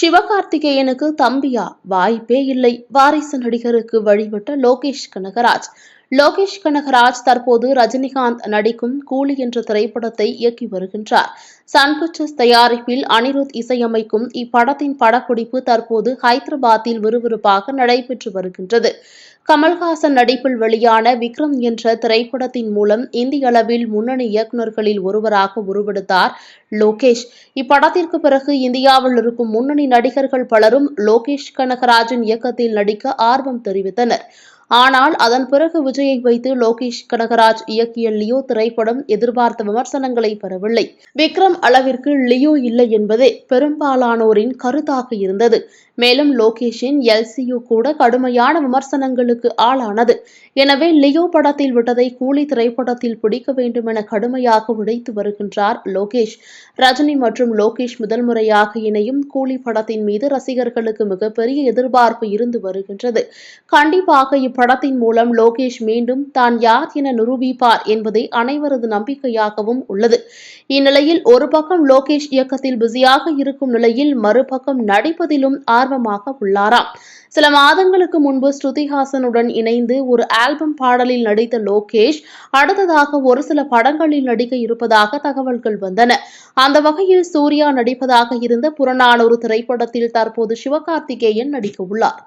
சிவகார்த்திகேயனுக்கு தம்பியா வாய்ப்பே இல்லை. வாரிசு நடிகருக்கு வழிபட்ட லோகேஷ் கனகராஜ். லோகேஷ் கனகராஜ் தற்போது ரஜினிகாந்த் நடிக்கும் கூலி என்ற திரைப்படத்தை இயக்கி வருகின்றார். சன் பிக்சர்ஸ் தயாரிப்பில் அனிருத் இசையமைக்கும் இப்படத்தின் படப்பிடிப்பு தற்போது ஹைதராபாத்தில் விறுவிறுப்பாக நடைபெற்று வருகின்றது. கமல்ஹாசன் நடிப்பில் வெளியான விக்ரம் என்ற திரைப்படத்தின் மூலம் இந்திய அளவில் முன்னணி இயக்குநர்களில் ஒருவராக உருவெடுத்தார் லோகேஷ். இப்படத்திற்கு பிறகு இந்தியாவில் இருக்கும் முன்னணி நடிகர்கள் பலரும் லோகேஷ் கனகராஜின் இயக்கத்தில் நடிக்க ஆர்வம் தெரிவித்தனர். ஆனால் அதன் பிறகு விஜயை வைத்து லோகேஷ் கனகராஜ் இயக்கிய லியோ திரைப்படம் எதிர்பார்த்த விமர்சனங்களை பெறவில்லை. விக்ரம் அளவிற்கு லியோ இல்லை என்பதே பெரும்பாலானோரின் கருத்தாக இருந்தது. மேலும் லோகேஷின் எல்சியு கூட கடுமையான விமர்சனங்களுக்கு ஆளானது. எனவே லியோ படத்தில் விட்டதை கூலி திரைப்படத்தில் பிடிக்க வேண்டும் என கடுமையாக உழைத்து வருகின்றார் லோகேஷ். ரஜினி மற்றும் லோகேஷ் முதல் முறையாக இணையும் கூலி படத்தின் மீது ரசிகர்களுக்கு மிகப்பெரிய எதிர்பார்ப்பு இருந்து வருகின்றது. கண்டிப்பாக படத்தின் மூலம் லோகேஷ் மீண்டும் தான் யார் என நிரூபிப்பார் என்பதே அனைவரது நம்பிக்கையாகவும் உள்ளது. இந்நிலையில் ஒரு பக்கம் லோகேஷ் இயக்கத்தில் பிஸியாக இருக்கும் நிலையில் மறுபக்கம் நடிப்பதிலும் ஆர்வமாக உள்ளாராம். சில மாதங்களுக்கு முன்பு ஸ்ருதிஹாசனுடன் இணைந்து ஒரு ஆல்பம் பாடலில் நடித்த லோகேஷ் அடுத்ததாக ஒரு சில படங்களில் நடிக்க இருப்பதாக தகவல்கள் வந்தன. அந்த வகையில் சூர்யா நடிப்பதாக இருந்த புறநானூறு திரைப்படத்தில் தற்போது சிவகார்த்திகேயன் நடிக்க உள்ளார்.